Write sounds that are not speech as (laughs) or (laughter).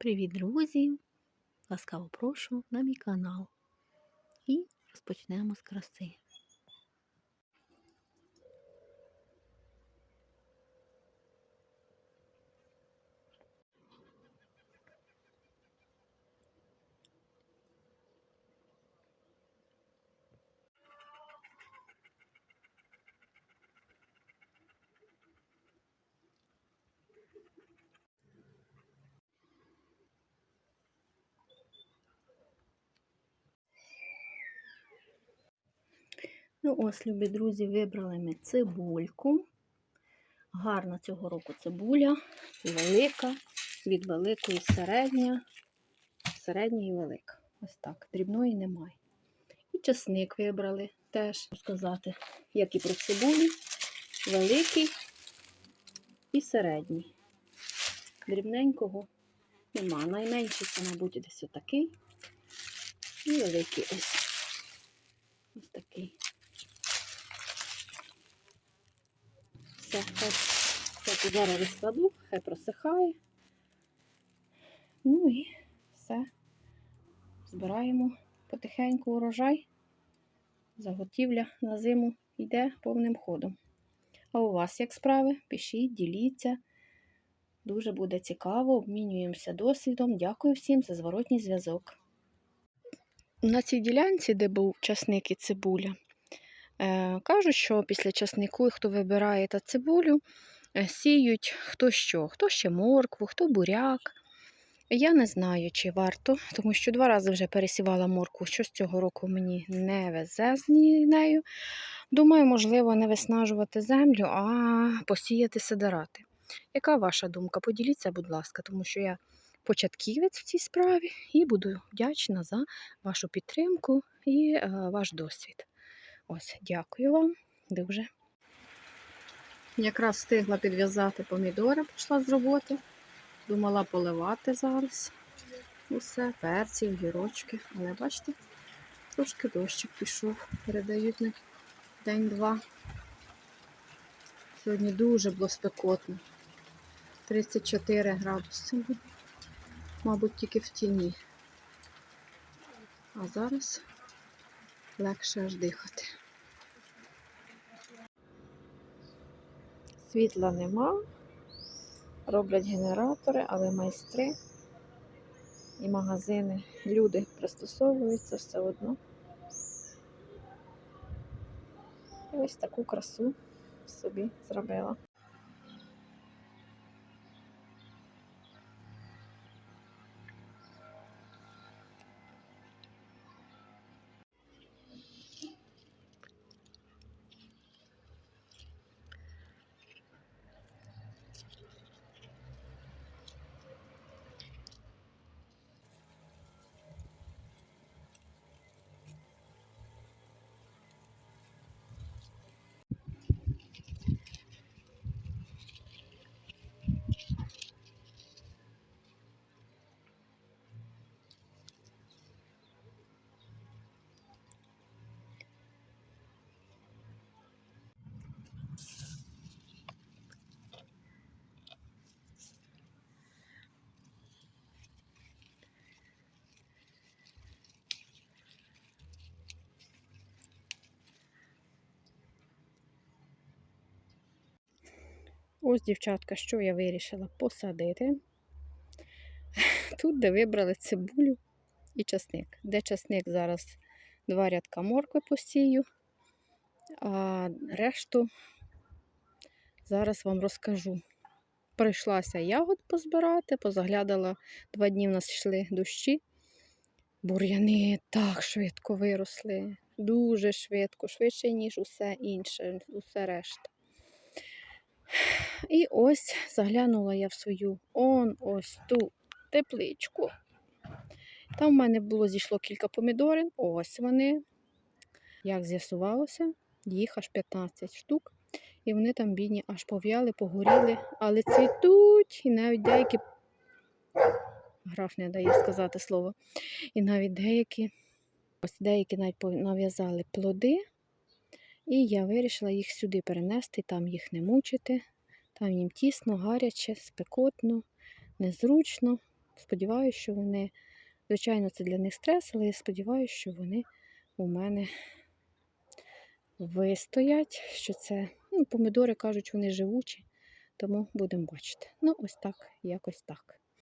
Привіт, друзі! Ласкаво прошу на мій канал. І розпочнемо з краси. Ну ось, любі друзі, вибрали ми цибульку. Гарна цього року цибуля, велика, від великої середня, середня і велика. Ось так, дрібної немає. І часник вибрали теж сказати, як і про цибулю, великий і середній. Дрібненького нема. Найменший це, мабуть, десь отакий. І великий ось. Ось такий. Все, так, зараз розкладу, хай просихає. Ну і все. Збираємо потихеньку урожай. Заготівля на зиму йде повним ходом. А у вас як справи? Пишіть, діліться. Дуже буде цікаво, обмінюємося досвідом. Дякую всім за зворотній зв'язок. На цій ділянці, де був часник і цибуля, Кажуть, що після часнику, хто вибирає та цибулю, е, сіють хто що, хто ще моркву, хто буряк. Я не знаю, чи варто, тому що два рази вже пересівала моркву, що з цього року мені не везе з нею. Думаю, можливо, не виснажувати землю, а посіяти сидирати. Яка ваша думка? Поділіться, будь ласка, тому що я початківець в цій справі і буду вдячна за вашу підтримку і е, ваш досвід. Ось, дякую вам дуже. Якраз встигла підв'язати помідори, пішла з роботи. Думала поливати зараз. Усе, перці, огірочки. Але бачите, трошки дощик пішов. Передають на день-два. Сьогодні дуже було спекотно. 34 градуси. Мабуть, тільки в тіні. А зараз легше аж дихати. Світла нема, роблять генератори, але майстри і магазини, люди пристосовуються все одно. І ось таку красу собі зробила. Ось, дівчатка, що я вирішила посадити. (laughs) Тут, де вибрали цибулю і часник. Де часник зараз два рядка моркви посію, а решту зараз вам розкажу. Прийшлася ягод позбирати, позаглядала, два дні в нас йшли дощі. Бур'яни так швидко виросли, дуже швидко, швидше, ніж усе інше, усе решта. І ось заглянула я в свою он ось ту тепличку. Там в мене було зійшло кілька помідорин. Ось вони. Як з'ясувалося, їх аж 15 штук. І вони там бідні аж пов'яли, погоріли, але цвітуть, і навіть деякі, граф не дає сказати слово, і навіть деякі, ось деякі навіть нав'язали плоди. І я вирішила їх сюди перенести, там їх не мучити. Там їм тісно, гаряче, спекотно, незручно. Сподіваюся, що вони, звичайно, це для них стрес, але я сподіваюся, що вони у мене вистоять, що це, ну, помідори кажуть, вони живучі, тому будемо бачити. Ну, ось так, якось так.